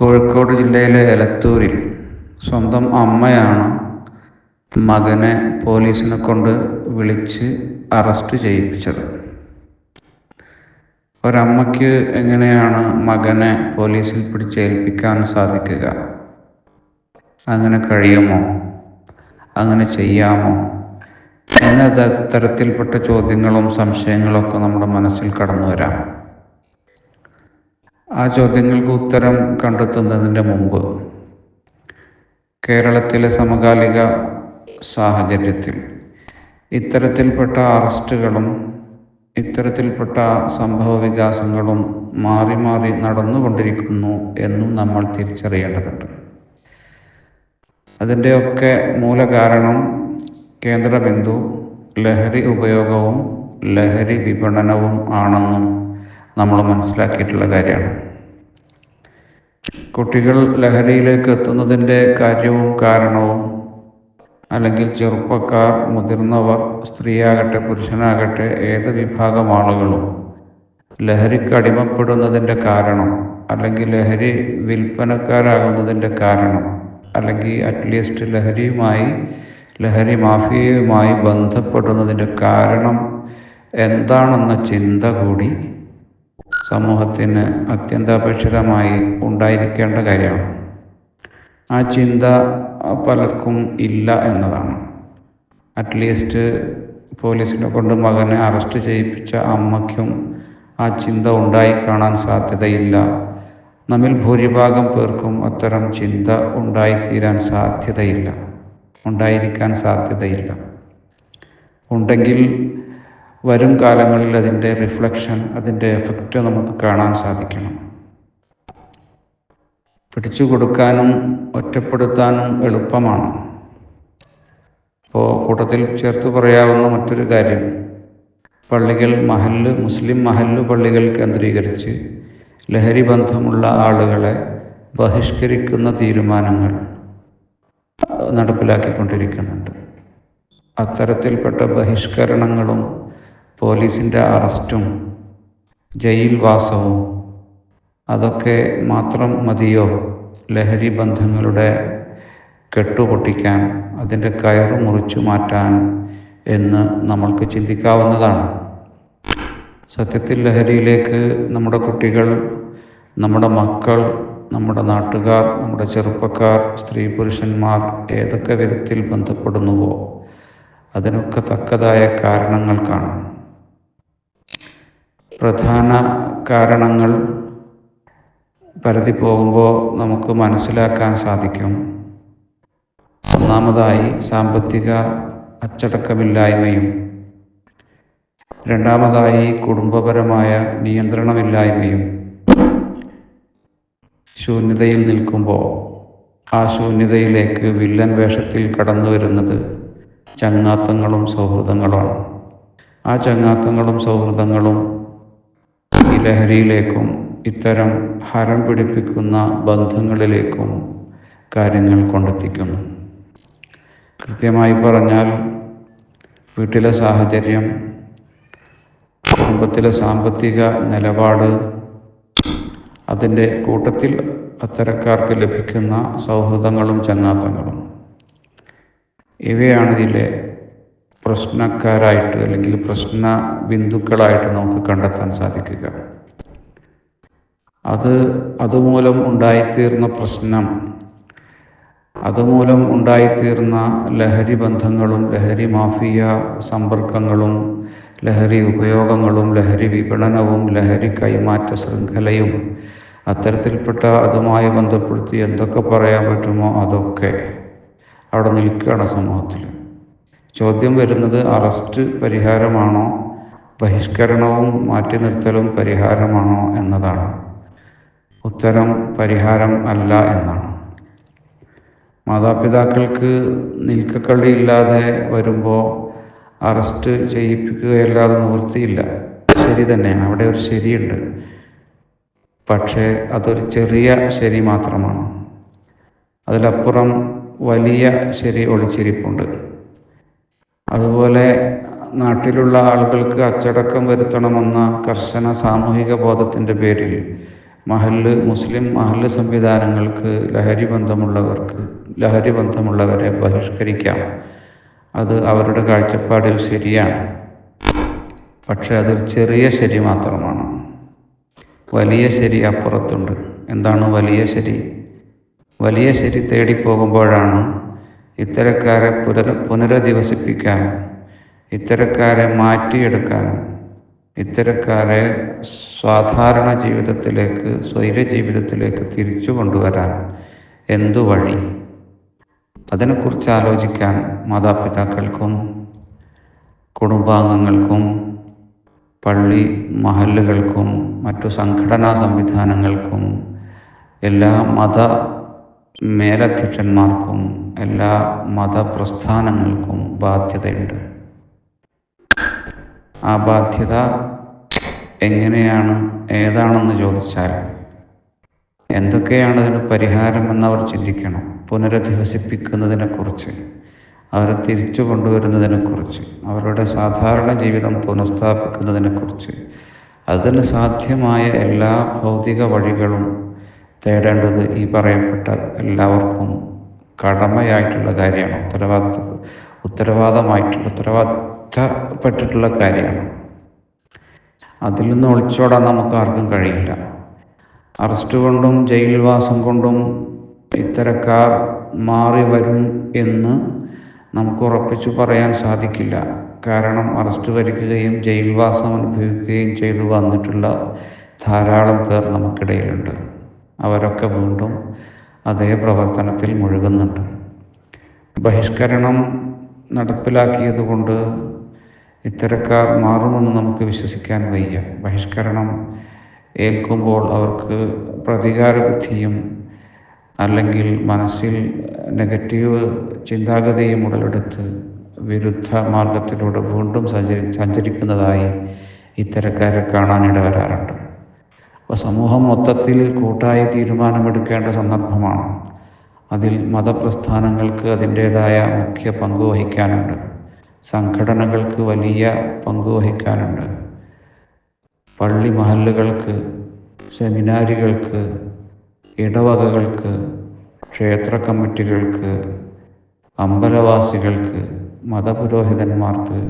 കോഴിക്കോട് ജില്ലയിലെ എലത്തൂരിൽ സ്വന്തം അമ്മയാണ് മകനെ പോലീസിനെ കൊണ്ട് വിളിച്ച് അറസ്റ്റ് ചെയ്യിപ്പിച്ചത്. ഒരമ്മയ്ക്ക് എങ്ങനെയാണ് മകനെ പോലീസിൽ പിടിച്ചേൽപ്പിക്കാൻ സാധിക്കുക? അങ്ങനെ കഴിയുമോ? അങ്ങനെ ചെയ്യാമോ? എന്ന തരത്തിൽപ്പെട്ട ചോദ്യങ്ങളും സംശയങ്ങളൊക്കെ നമ്മുടെ മനസ്സിൽ കടന്നു വരാം ആ ചോദ്യങ്ങൾക്ക് ഉത്തരം കണ്ടെത്തുന്നതിന്റെ മുമ്പ് കേരളത്തിലെ സമകാലിക സാഹചര്യത്തിൽ ഇത്തരത്തിൽപ്പെട്ട അറസ്റ്റുകളും ഇത്തരത്തിൽപ്പെട്ട സംഭവ വികാസങ്ങളും മാറി മാറി നടന്നുകൊണ്ടിരിക്കുന്നു എന്നും നമ്മൾ തിരിച്ചറിയേണ്ടതുണ്ട്. അതിന്റെയൊക്കെ മൂലകാരണം കേന്ദ്രബിന്ദു ലഹരി ഉപയോഗവും ലഹരി വിപണനവും ആണെന്നും നമ്മൾ മനസ്സിലാക്കിയിട്ടുള്ള കാര്യമാണ്. കുട്ടികൾ ലഹരിയിലേക്ക് എത്തുന്നതിന്റെ കാര്യവും കാരണവും അല്ലെങ്കിൽ ചെറുപ്പക്കാർ മുതിർന്നവർ സ്ത്രീയാകട്ടെ പുരുഷനാകട്ടെ ഏത് വിഭാഗം ആളുകളും ലഹരിക്ക് അടിമപ്പെടുന്നതിന്റെ കാരണം അല്ലെങ്കിൽ ലഹരി വിൽപ്പനക്കാരാകുന്നതിന്റെ കാരണം അല്ലെങ്കിൽ അറ്റ്ലീസ്റ്റ് ലഹരിയുമായി ലഹരി മാഫിയയുമായി ബന്ധപ്പെടുന്നതിന്റെ കാരണം എന്താണെന്ന ചിന്ത കൂടി സമൂഹത്തിന് അത്യന്താപേക്ഷിതമായി ഉണ്ടായിരിക്കേണ്ട കാര്യമാണ്. ആ ചിന്ത പലർക്കും ഇല്ല എന്നതാണ്. അറ്റ്ലീസ്റ്റ് പോലീസിനെ കൊണ്ട് മകനെ അറസ്റ്റ് ചെയ്യിപ്പിച്ച അമ്മയ്ക്കും ആ ചിന്ത ഉണ്ടായി കാണാൻ സാധ്യതയില്ല. നമ്മിൽ ഭൂരിഭാഗം പേർക്കും അത്തരം ചിന്ത ഉണ്ടായിത്തീരാൻ സാധ്യതയില്ല. ഉണ്ടായിരിക്കാൻ സാധ്യതയില്ല. ഉണ്ടെങ്കിൽ വരും കാലങ്ങളിൽ അതിന്റെ റിഫ്ലക്ഷൻ അതിന്റെ എഫക്റ്റ് നമുക്ക് കാണാൻ സാധിക്കണം. പിടിച്ചു കൊടുക്കാനും ഒറ്റപ്പെടുത്താനും എളുപ്പമാണ്. ഇപ്പോൾ കൂട്ടത്തിൽ ചേർത്ത് പറയാവുന്ന മറ്റൊരു കാര്യം പള്ളികൾ മഹല്ല് മുസ്ലിം മഹല്ല് പള്ളികൾ കേന്ദ്രീകരിച്ച് ലഹരി ബന്ധമുള്ള ആളുകളെ ബഹിഷ്കരിക്കുന്ന തീരുമാനങ്ങൾ നടപ്പിലാക്കിക്കൊണ്ടിരിക്കുന്നുണ്ട്. അത്തരത്തിൽപ്പെട്ട ബഹിഷ്കരണങ്ങളും പോലീസിന്റെ അറസ്റ്റും ജയിൽ വാസവും അതൊക്കെ മാത്രം മതിയോ? ലഹരി ബന്ധങ്ങളുടെ കെട്ടുപൊട്ടിക്കാൻ അതിന്റെ കയറ് മുറിച്ചു മാറ്റാൻ എന്ന് നമ്മൾക്ക് ചിന്തിക്കാവുന്നതാണ്. സത്യത്തിൽ ലഹരിയിലേക്ക് നമ്മുടെ കുട്ടികൾ നമ്മുടെ മക്കൾ നമ്മുടെ നാട്ടുകാർ നമ്മുടെ ചെറുപ്പക്കാർ സ്ത്രീ പുരുഷന്മാർ ഏതൊക്കെ വിധത്തിൽ ബന്ധപ്പെടുന്നുവോ അതിനൊക്കെ തക്കതായ കാരണങ്ങൾ കാണും പ്രധാന കാരണങ്ങൾ പരതി പോകുമ്പോൾ നമുക്ക് മനസ്സിലാക്കാൻ സാധിക്കും. ഒന്നാമതായി സാമ്പത്തിക അച്ചടക്കമില്ലായ്മയും. രണ്ടാമതായി കുടുംബപരമായ നിയന്ത്രണമില്ലായ്മയും. ശൂന്യതയിൽ നിൽക്കുമ്പോൾ ആ ശൂന്യതയിലേക്ക് വില്ലൻ വേഷത്തിൽ കടന്നു വരുന്നത് ചങ്ങാത്തങ്ങളും സൗഹൃദങ്ങളുമാണ് ആ ചങ്ങാത്തങ്ങളും സൗഹൃദങ്ങളും ലഹരിയിലേക്കും ഇത്തരം ഹരം പിടിപ്പിക്കുന്ന ബന്ധങ്ങളിലേക്കും കാര്യങ്ങൾ കൊണ്ടെത്തിക്കുന്നു. കൃത്യമായി പറഞ്ഞാൽ വീട്ടിലെ സാഹചര്യം കുടുംബത്തിലെ സാമ്പത്തിക നിലപാട് അതിന്റെ കൂട്ടത്തിൽ അത്തരക്കാർക്ക് ലഭിക്കുന്ന സൗഹൃദങ്ങളും ചങ്ങാത്തങ്ങളും. ഇവയാണ് ഇതിലെ പ്രശ്നക്കാരായിട്ട് അല്ലെങ്കിൽ പ്രശ്ന ബിന്ദുക്കളായിട്ട് നമുക്ക് കണ്ടെത്താൻ സാധിക്കുക. അത് അതുമൂലം ഉണ്ടായിത്തീർന്ന പ്രശ്നം. അതുമൂലം ഉണ്ടായിത്തീർന്ന ലഹരി ബന്ധങ്ങളും ലഹരി മാഫിയ സമ്പർക്കങ്ങളും ലഹരി ഉപയോഗങ്ങളും ലഹരി വിപണനവും ലഹരി കൈമാറ്റ ശൃംഖലയും അത്തരത്തിൽപ്പെട്ട അതുമായി ബന്ധപ്പെടുത്തി എന്തൊക്കെ പറയാൻ പറ്റുമോ അതൊക്കെ അവിടെ നിൽക്കുകയാണ് സമൂഹത്തിൽ. ചോദ്യം വരുന്നത് അറസ്റ്റ് പരിഹാരമാണോ? ബഹിഷ്കരണവും മാറ്റി നിർത്തലും പരിഹാരമാണോ എന്നതാണ്. ഉത്തരം പരിഹാരം അല്ല എന്നാണ്. മാതാപിതാക്കൾക്ക് നിൽക്കക്കള്ളിയില്ലാതെ വരുമ്പോൾ അറസ്റ്റ് ചെയ്യിപ്പിക്കുകയല്ലാതെ നിവൃത്തിയില്ല. ശരി തന്നെയാണ്. അവിടെ ഒരു ശരിയുണ്ട്. പക്ഷേ അതൊരു ചെറിയ ശരി മാത്രമാണ്. അതിലപ്പുറം വലിയ ശരി ഒളിച്ചിരിപ്പുണ്ട്. അതുപോലെ നാട്ടിലുള്ള ആളുകൾക്ക് അച്ചടക്കം വരുത്തണമെന്ന കർശന സാമൂഹിക ബോധത്തിന്റെ പേരിൽ മഹല്ല് മുസ്ലിം മഹല്ല് സംവിധാനങ്ങൾക്ക് ലഹരി ബന്ധമുള്ളവർക്ക് ലഹരി ബന്ധമുള്ളവരെ ബഹിഷ്കരിക്കാം. അത് അവരുടെ കാഴ്ചപ്പാടിൽ ശരിയാണ്. പക്ഷേ അതൊരു ചെറിയ ശരി മാത്രമാണ്. വലിയ ശരി അപ്പുറത്തുണ്ട്. എന്താണ് വലിയ ശരി? വലിയ ശരി തേടിപ്പോകുമ്പോഴാണ് ഇത്തരക്കാരെ പുനര പുനരധിവസിപ്പിക്കാനും ഇത്തരക്കാരെ മാറ്റിയെടുക്കാനും ഇത്തരക്കാരെ സാധാരണ ജീവിതത്തിലേക്ക് സ്വൈര ജീവിതത്തിലേക്ക് തിരിച്ചു കൊണ്ടുവരാൻ എന്തു വഴി? അതിനെക്കുറിച്ച് ആലോചിക്കാൻ മാതാപിതാക്കൾക്കും കുടുംബാംഗങ്ങൾക്കും പള്ളി മഹല്ലുകൾക്കും മറ്റു സംഘടനാ സംവിധാനങ്ങൾക്കും എല്ലാ മത മേലധ്യക്ഷന്മാർക്കും എല്ലാ മതപ്രസ്ഥാനങ്ങൾക്കും ബാധ്യതയുണ്ട്. ആ ബാധ്യത എങ്ങനെയാണ് ഏതാണെന്ന് ചോദിച്ചാൽ എന്തൊക്കെയാണ് അതിന് പരിഹാരമെന്ന് അവർ ചിന്തിക്കണം. പുനരധിവസിപ്പിക്കുന്നതിനെക്കുറിച്ച് അവരെ തിരിച്ചു കൊണ്ടുവരുന്നതിനെക്കുറിച്ച് അവരുടെ സാധാരണ ജീവിതം പുനഃസ്ഥാപിക്കുന്നതിനെക്കുറിച്ച് അതിന് സാധ്യമായ എല്ലാ ഭൗതിക വഴികളും തേടേണ്ടത് ഈ പറയപ്പെട്ട എല്ലാവർക്കും കടമയായിട്ടുള്ള കാര്യമാണ്. ഉത്തരവാദിത്വ ഉത്തരവാദമായിട്ടുള്ള ഉത്തരവാദിത്തപ്പെട്ടിട്ടുള്ള കാര്യമാണ്. അതിൽ നിന്ന് ഒളിച്ചോടാൻ നമുക്ക് ആർക്കും കഴിയില്ല. അറസ്റ്റ് കൊണ്ടും ജയിൽവാസം കൊണ്ടും ഇത്തരക്കാർ മാറി വരും എന്ന് നമുക്ക് ഉറപ്പിച്ചു പറയാൻ സാധിക്കില്ല. കാരണം അറസ്റ്റ് വരിക്കുകയും ജയിൽവാസം അനുഭവിക്കുകയും ചെയ്തു വന്നിട്ടുള്ള ധാരാളം പേർ നമുക്കിടയിലുണ്ട്. അവരൊക്കെ വീണ്ടും അതേ പ്രവർത്തനത്തിൽ മുഴുകുന്നുണ്ട്. ബഹിഷ്കരണം നടപ്പിലാക്കിയത് കൊണ്ട് ഇത്തരക്കാർ മാറുമെന്ന് നമുക്ക് വിശ്വസിക്കാൻ വയ്യ. ബഹിഷ്കരണം ഏൽക്കുമ്പോൾ അവർക്ക് പ്രതികാര ബുദ്ധിയും അല്ലെങ്കിൽ മനസ്സിൽ നെഗറ്റീവ് ചിന്താഗതിയും ഉടലെടുത്ത് വിരുദ്ധ മാർഗത്തിലൂടെ വീണ്ടും സഞ്ചരി സഞ്ചരിക്കുന്നതായി ഇത്തരക്കാരെ കാണാനിട വരാറുണ്ട്. അപ്പോൾ സമൂഹം മൊത്തത്തിൽ കൂട്ടായി തീരുമാനമെടുക്കേണ്ട സന്ദർഭമാണ്. അതിൽ മതപ്രസ്ഥാനങ്ങൾക്ക് അതിന്റേതായ മുഖ്യ പങ്ക് വഹിക്കാനുണ്ട്. സംഘടനകൾക്ക് വലിയ പങ്ക് വഹിക്കാനുണ്ട് പള്ളി മഹല്ലുകൾക്ക് സെമിനാരികൾക്ക് ഇടവകകൾക്ക് ക്ഷേത്ര കമ്മിറ്റികൾക്ക് അമ്പലവാസികൾക്ക് മതപുരോഹിതന്മാർക്ക്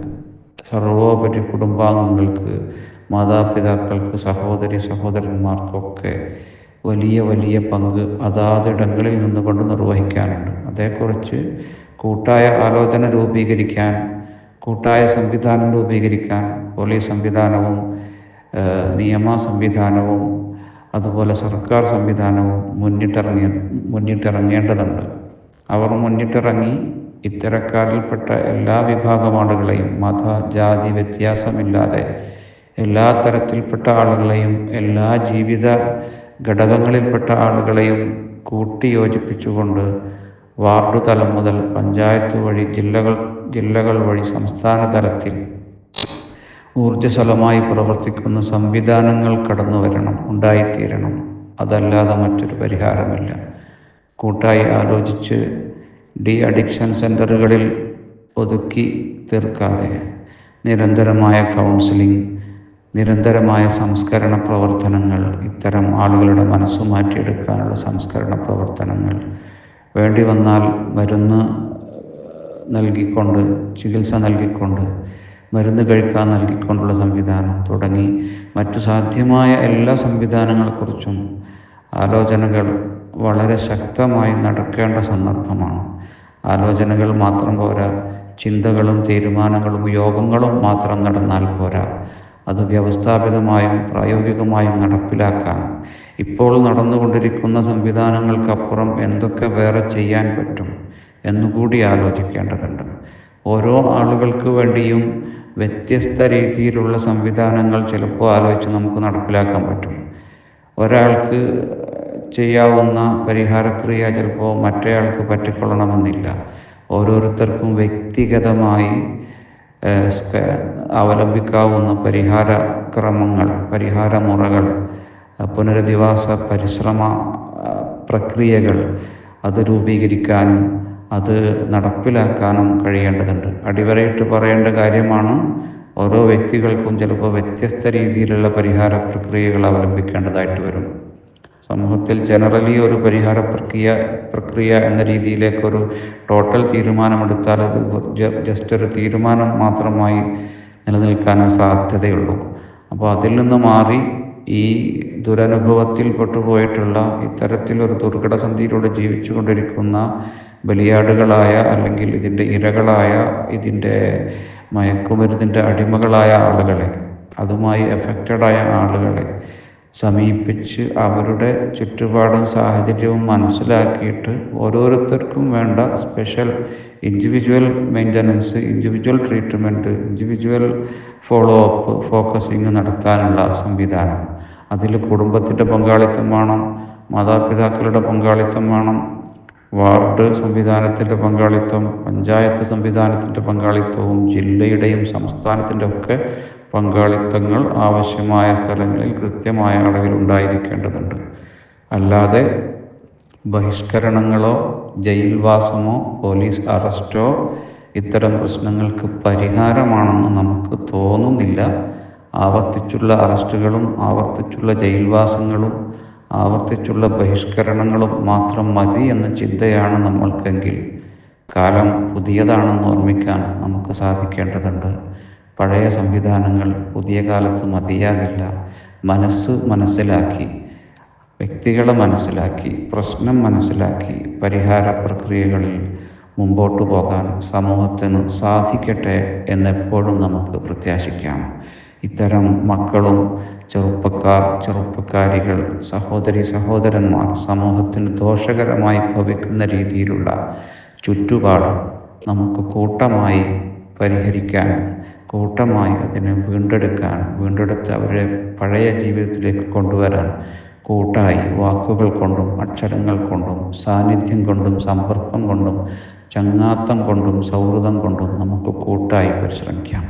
സർവോപരി കുടുംബാംഗങ്ങൾക്ക് മാതാപിതാക്കൾക്ക് സഹോദരി സഹോദരന്മാർക്കൊക്കെ വലിയ വലിയ പങ്ക് അതാതിടങ്ങളിൽ നിന്നുകൊണ്ട് നിർവഹിക്കാനുണ്ട് അതേക്കുറിച്ച് കൂട്ടായ ആലോചന രൂപീകരിക്കാൻ കൂട്ടായ സംവിധാനം രൂപീകരിക്കാൻ പോലീസ് സംവിധാനവും നിയമ സംവിധാനവും അതുപോലെ സർക്കാർ സംവിധാനവും മുന്നിട്ടിറങ്ങിയ മുന്നിട്ടിറങ്ങേണ്ടതുണ്ട്. അവർ മുന്നിട്ടിറങ്ങി ഇത്തരക്കാരിൽപ്പെട്ട എല്ലാ വിഭാഗം ആളുകളെയും മത ജാതി വ്യത്യാസമില്ലാതെ എല്ലാ തരത്തിൽപ്പെട്ട ആളുകളെയും എല്ലാ ജീവിത ഘടകങ്ങളിൽപ്പെട്ട ആളുകളെയും കൂട്ടിയോജിപ്പിച്ചുകൊണ്ട് വാർഡ് തലം മുതൽ പഞ്ചായത്ത് വഴി ജില്ലകൾ ജില്ലകൾ വഴി സംസ്ഥാന തലത്തിൽ ഊർജസ്വലമായി പ്രവർത്തിക്കുന്ന സംവിധാനങ്ങൾ കടന്നു വരണം ഉണ്ടായിത്തീരണം. അതല്ലാതെ മറ്റൊരു പരിഹാരമില്ല. കൂട്ടായി ആലോചിച്ച് ഡി അഡിക്ഷൻ സെന്ററുകളിൽ ഒതുക്കി തീർക്കാതെ നിരന്തരമായ കൗൺസിലിംഗ് നിരന്തരമായ സംസ്കരണ പ്രവർത്തനങ്ങൾ ഇത്തരം ആളുകളുടെ മനസ്സ് മാറ്റിയെടുക്കാനുള്ള സംസ്കരണ പ്രവർത്തനങ്ങൾ വേണ്ടി വന്നാൽ മരുന്ന് നൽകിക്കൊണ്ട് ചികിത്സ നൽകിക്കൊണ്ട് മരുന്ന് കഴിക്കാൻ നൽകിക്കൊണ്ടുള്ള സംവിധാനം തുടങ്ങി. മറ്റു സാധ്യമായ എല്ലാ സംവിധാനങ്ങളെക്കുറിച്ചും ആലോചനകൾ വളരെ ശക്തമായി നടക്കേണ്ട സന്ദർഭമാണ്. ആലോചനകൾ മാത്രം പോരാ ചിന്തകളും തീരുമാനങ്ങളും യോഗങ്ങളും മാത്രം നടന്നാൽ പോരാ. അത് വ്യവസ്ഥാപിതമായും പ്രായോഗികമായും നടപ്പിലാക്കാൻ. ഇപ്പോൾ നടന്നുകൊണ്ടിരിക്കുന്ന സംവിധാനങ്ങൾക്കപ്പുറം എന്തൊക്കെ വേറെ ചെയ്യാൻ പറ്റും? എന്നുകൂടി ആലോചിക്കേണ്ടതുണ്ട്. ഓരോ ആളുകൾക്ക് വേണ്ടിയും വ്യത്യസ്ത രീതിയിലുള്ള സംവിധാനങ്ങൾ ചിലപ്പോൾ ആലോചിച്ച് നമുക്ക് നടപ്പിലാക്കാൻ പറ്റും. ഒരാൾക്ക് ചെയ്യാവുന്ന പരിഹാരക്രിയ ചിലപ്പോൾ മറ്റേയാൾക്ക് പറ്റിക്കൊള്ളണമെന്നില്ല. ഓരോരുത്തർക്കും വ്യക്തിഗതമായി അവലംബിക്കാവുന്ന പരിഹാര ക്രമങ്ങൾ പരിഹാര മുറകൾ പുനരധിവാസ പരിശ്രമ പ്രക്രിയകൾ അത് രൂപീകരിക്കാനും അത് നടപ്പിലാക്കാനും കഴിയേണ്ടതുണ്ട്. അടിവരയിട്ട് പറയേണ്ട കാര്യമാണ് ഓരോ വ്യക്തികൾക്കും ചിലപ്പോൾ വ്യത്യസ്ത രീതിയിലുള്ള പരിഹാര പ്രക്രിയകൾ അവലംബിക്കേണ്ടതായിട്ട് വരും. സമൂഹത്തിൽ ജനറലി ഒരു പരിഹാര പ്രക്രിയ പ്രക്രിയ എന്ന രീതിയിലേക്ക് ഒരു ടോട്ടൽ തീരുമാനമെടുത്താൽ അത് ജസ്റ്റ് ഒരു തീരുമാനം മാത്രമായി നിലനിൽക്കാനേ സാധ്യതയുള്ളൂ. അപ്പോൾ അതിൽ നിന്ന് മാറി ഈ ദുരനുഭവത്തിൽ പെട്ടുപോയിട്ടുള്ള ഇത്തരത്തിലൊരു ദുർഘടസന്ധിയിലൂടെ ജീവിച്ചു കൊണ്ടിരിക്കുന്ന ബലിയാടുകളായ അല്ലെങ്കിൽ ഇതിന്റെ ഇരകളായ ഇതിന്റെ മയക്കുമരുന്നിന്റെ അടിമകളായ ആളുകളെ അതുമായി എഫക്റ്റഡായ ആളുകളെ സമീപിച്ച് അവരുടെ ചുറ്റുപാടും സാഹചര്യവും മനസ്സിലാക്കിയിട്ട് ഓരോരുത്തർക്കും വേണ്ട special individual maintenance individual treatment individual follow up focusing നടത്താനുള്ള സംവിധാനം. അതിൽ കുടുംബത്തിന്റെ പങ്കാളിത്തം വേണം മാതാപിതാക്കളുടെ പങ്കാളിത്തം വേണം വാർഡ് സംവിധാനത്തിന്റെ പങ്കാളിത്തം പഞ്ചായത്ത് സംവിധാനത്തിന്റെ പങ്കാളിത്തവും ജില്ലയുടെയും സംസ്ഥാനത്തിന്റെ ഒക്കെ പങ്കാളിത്തങ്ങൾ ആവശ്യമായ സ്ഥലങ്ങളിൽ കൃത്യമായ അളവിൽ ഉണ്ടായിരിക്കേണ്ടതുണ്ട്. അല്ലാതെ ബഹിഷ്കരണങ്ങളോ ജയിൽവാസമോ പോലീസ് അറസ്റ്റോ ഇത്തരം പ്രശ്നങ്ങൾക്ക് പരിഹാരമാണെന്ന് നമുക്ക് തോന്നുന്നില്ല. ആവർത്തിച്ചുള്ള അറസ്റ്റുകളും ആവർത്തിച്ചുള്ള ജയിൽവാസങ്ങളും ആവർത്തിച്ചുള്ള ബഹിഷ്കരണങ്ങളും മാത്രം മതി എന്ന ചിന്തയാണ് നമ്മൾക്കെങ്കിൽ. കാലം പുതിയതാണെന്ന് ഓർമ്മിക്കാൻ നമുക്ക് സാധിക്കേണ്ടതുണ്ട്. പഴയ സംവിധാനങ്ങൾ പുതിയ കാലത്ത് മതിയാകില്ല. മനസ്സ് മനസ്സിലാക്കി. വ്യക്തികളെ മനസ്സിലാക്കി. പ്രശ്നം മനസ്സിലാക്കി. പരിഹാര പ്രക്രിയകളിൽ മുമ്പോട്ട് പോകാൻ സമൂഹത്തിന് സാധിക്കട്ടെ എന്നെപ്പോഴും നമുക്ക് പ്രത്യാശിക്കാം. ഇത്തരം മക്കളും ചെറുപ്പക്കാർ ചെറുപ്പക്കാരികൾ സഹോദരി സഹോദരന്മാർ സമൂഹത്തിന് ദോഷകരമായി ഭവിക്കുന്ന രീതിയിലുള്ള ചുറ്റുപാട് നമുക്ക് കൂട്ടമായി പരിഹരിക്കാൻ കൂട്ടമായി അതിനെ വീണ്ടെടുക്കാൻ വീണ്ടെടുത്ത് അവരെ പഴയ ജീവിതത്തിലേക്ക് കൊണ്ടുവരാൻ കൂട്ടായി വാക്കുകൾ കൊണ്ടും അക്ഷരങ്ങൾ കൊണ്ടും സാന്നിധ്യം കൊണ്ടും സമ്പർക്കം കൊണ്ടും ചങ്ങാത്തം കൊണ്ടും സൗഹൃദം കൊണ്ടും നമുക്ക് കൂട്ടായി പരിശ്രമിക്കാം.